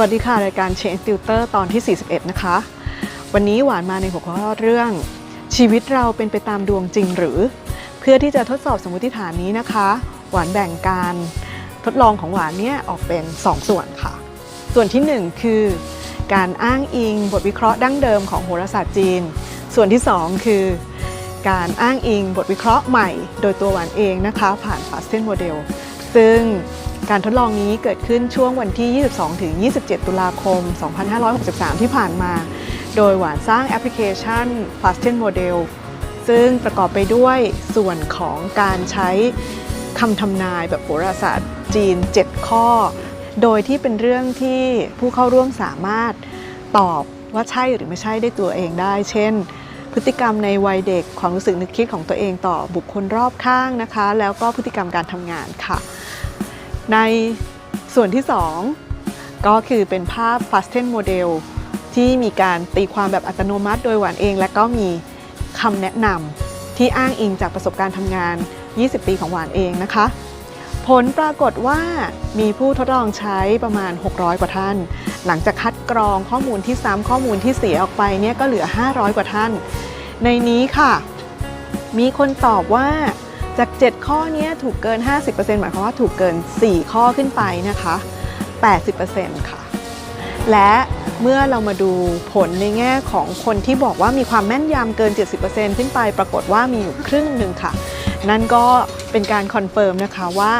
วัสดีค่ะ รายการ Change Tutor ตอนที่ 41 นะคะ วันนี้หวานมาในหัวข้อเรื่องชีวิตเราเป็นไปตามดวงจริงหรือ เพื่อที่จะทดสอบสมมติฐานนี้นะคะ หวานแบ่งการทดลองของหวานเนี่ยออกเป็น 2 ส่วนค่ะ ส่วนที่ 1 คือ การอ้างอิงบทวิเคราะห์ดั้งเดิมของโหราศาสตร์จีน ส่วนที่ 2 คือ การอ้างอิงบทวิเคราะห์ใหม่ โดยตัวหวานเองนะคะ ผ่าน Fasten Model ซึ่ง การทดลองนี้เกิดขึ้นช่วงวันที่ 22-27 ตุลาคม 2563 ที่ผ่านมา โดยหวานสร้างแอปพลิเคชัน Fasten Model ซึ่งประกอบไปด้วยส่วนของการใช้คำทำนายแบบโหราศาสตร์จีน 7 ข้อ โดยที่เป็นเรื่องที่ผู้เข้าร่วมสามารถตอบว่าใช่หรือไม่ใช่ได้ตัวเองได้ เช่น พฤติกรรมในวัยเด็กความรู้สึกนึกคิดของตัวเองต่อบุคคลรอบข้างนะคะ แล้วก็พฤติกรรมการทำงานค่ะ ในส่วนที่ 2 ก็คือเป็นภาพ Fasten Model ที่มีการตีความแบบอัตโนมัติโดยหวานเอง และก็มีคำแนะนำที่อ้างอิงจากประสบการณ์ทำงาน 20 ปีของหวานเองนะคะ ผลปรากฏว่ามีผู้ทดลองใช้ประมาณ 600 กว่าท่าน หลังจากคัดกรองข้อมูลที่ซ้ำข้อมูลที่เสียออกไปเนี่ยก็เหลือ 500 กว่าท่าน ในนี้ค่ะ มีคนตอบว่า จาก 7 ข้อนี้ถูกเกิน 50%หมายความว่าถูกเกิน 4 ข้อขึ้นไปนะคะ 80%ค่ะ และเมื่อเรามาดูผลในแง่ของคนที่บอกว่ามีความแม่นยำเกิน 70%ขึ้นไป ปรากฏว่ามีอยู่ครึ่งหนึ่งค่ะ นั่นก็เป็นการคอนเฟิร์มนะคะว่า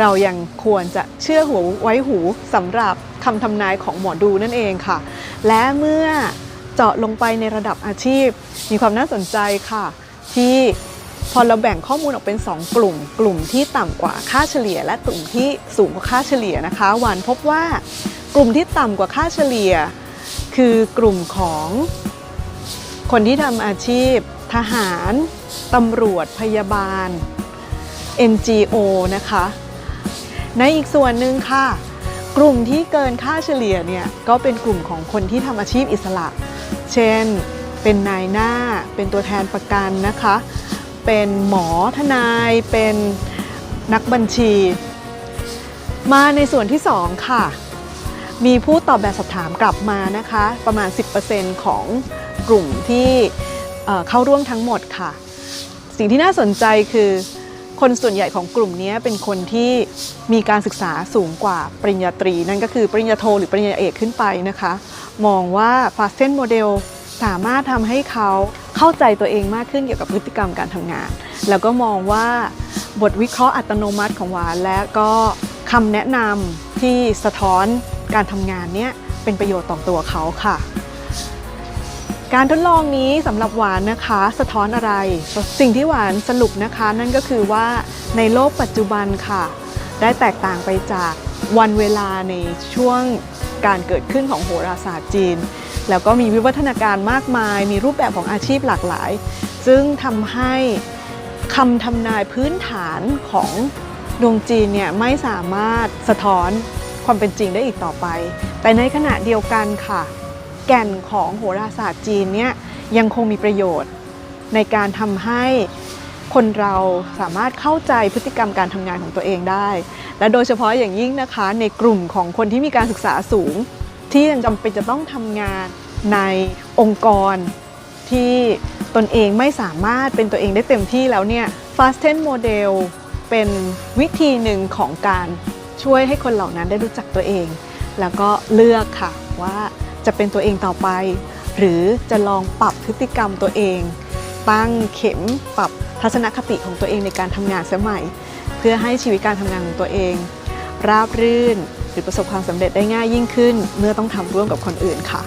เรายังควรจะเชื่อหูไว้หูสำหรับคำทำนายของหมอดูนั่นเองค่ะ และเมื่อเจาะลงไปในระดับอาชีพ มีความน่าสนใจค่ะ ที่ พอเราแบ่งข้อมูลออกเป็น 2 กลุ่ม กลุ่มที่ต่ำกว่าค่าเฉลี่ย และกลุ่มที่สูงกว่าค่าเฉลี่ยนะคะวานพบว่ากลุ่มที่ต่ำกว่าค่าเฉลี่ย คือกลุ่มของคนที่ทำอาชีพ ทหารตำรวจพยาบาล NGO นะคะ ในอีกส่วนหนึ่งค่ะ กลุ่มที่เกินค่าเฉลี่ยเนี่ยก็เป็นกลุ่มของคนที่ทำอาชีพอิสระ เช่น เป็นนายหน้าเป็นตัวแทนประกันนะคะ เป็นหมอทนายเป็นนักบัญชี มาในส่วนที่ 2 ค่ะ มีผู้ตอบแบบสอบถามกลับมานะคะ ประมาณ 10%ของกลุ่มที่เเข้าร่วมทั้งหมดค่ะ สิ่งที่น่าสนใจคือ คนส่วนใหญ่ของกลุ่มนี้เป็นคนที่มีการศึกษาสูงกว่าปริญญาตรี นั่นก็คือปริญญาโทหรือปริญญาเอกขึ้นไปนะคะ มองว่า Fasten Model สามารถทำให้เขา เข้าใจตัวเองมากขึ้นเกี่ยวกับพฤติกรรมการทำงาน แล้วก็มองว่าบทวิเคราะห์อัตโนมัติของหวานและก็คำแนะนำที่สะท้อนการทำงานเนี้ยเป็นประโยชน์ต่อตัวเขาค่ะ การทดลองนี้สำหรับหวานนะคะ สะท้อนอะไร สิ่งที่หวานสรุปนะคะ นั่นก็คือว่าในโลกปัจจุบันค่ะ ได้แตกต่างไปจากวันเวลาในช่วงการเกิดขึ้นของโหราศาสตร์จีน แล้วก็มีวิวัฒนาการมากมาย มีรูปแบบของอาชีพหลากหลาย ซึ่งทำให้คำทำนายพื้นฐานของดวงจีนเนี่ยไม่สามารถสะท้อนความเป็นจริงได้อีกต่อไป แต่ในขณะเดียวกันค่ะ แก่นของโหราศาสตร์จีนเนี่ยยังคงมีประโยชน์ ในการทำให้คนเราสามารถเข้าใจพฤติกรรมการทำงานของตัวเองได้ และโดยเฉพาะอย่างยิ่งนะคะ ในกลุ่มของคนที่มีการศึกษาสูง ที่ยังจำเป็นจะต้องทำงานในองค์กรที่ตนเองไม่สามารถเป็นตัวเองได้เต็มที่แล้วเนี่ย Fasten Model เป็นวิธีหนึ่งของการช่วยให้คนเหล่านั้นได้รู้จักตัวเอง แล้วก็เลือกค่ะว่าจะเป็นตัวเองต่อไป หรือจะลองปรับพฤติกรรมตัวเอง ตั้งเข็มปรับทัศนคติของตัวเองในการทำงานเสียใหม่ เพื่อให้ชีวิตการทำงานของตัวเอง ราบรื่น หรือประสบความสำเร็จได้ง่ายยิ่งขึ้น เมื่อต้องทำร่วมกับคนอื่นค่ะ